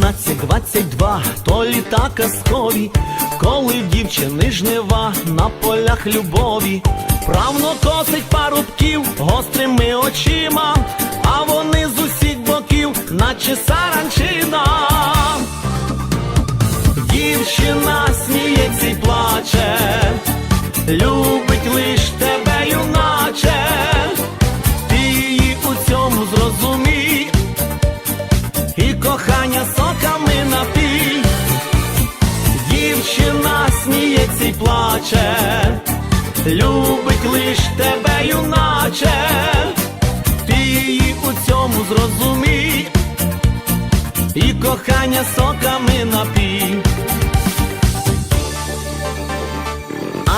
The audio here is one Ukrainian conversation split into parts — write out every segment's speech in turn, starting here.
22, то літа казкові, коли дівчини жнива на полях любові, правно косить парубків гострими очима, а вони з усіх боків, наче саранчина. Дівчина сміється й плаче, любить лиш тебе, юначе, її у цьому кохання плаче, любить лиш тебе, юначе, ти її у цьому зрозумій, і кохання соками напій.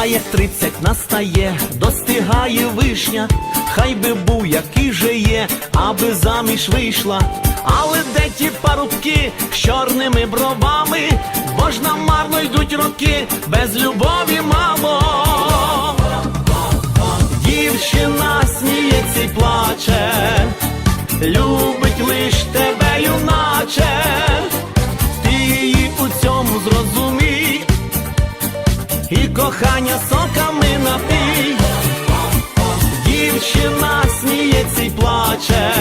А як тридцять настає, достигає вишня, хай би був який же є, аби заміж вийшла. Але де ті парубки з чорними бровами, бо ж нам марно йдуть роки, без любові, мамо. Дівчина сміється й плаче, любить лиш тебе, юначе, ти її у цьому зрозумій і кохання соками напій. Дівчина сміється й плаче,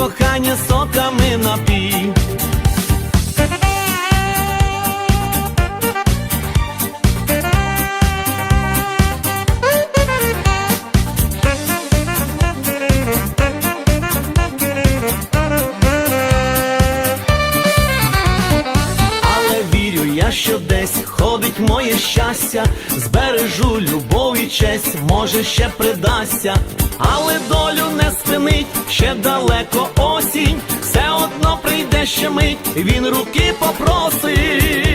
кохання соками напій. Що десь ходить моє щастя, збережу любов і честь, може ще придасться, але долю не спинить, ще далеко осінь, все одно прийде ще мить, він руки попросить.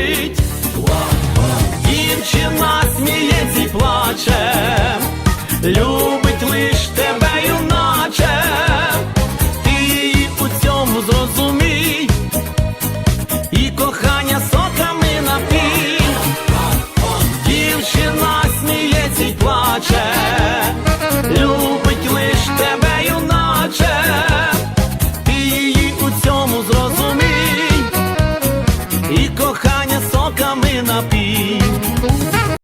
happy.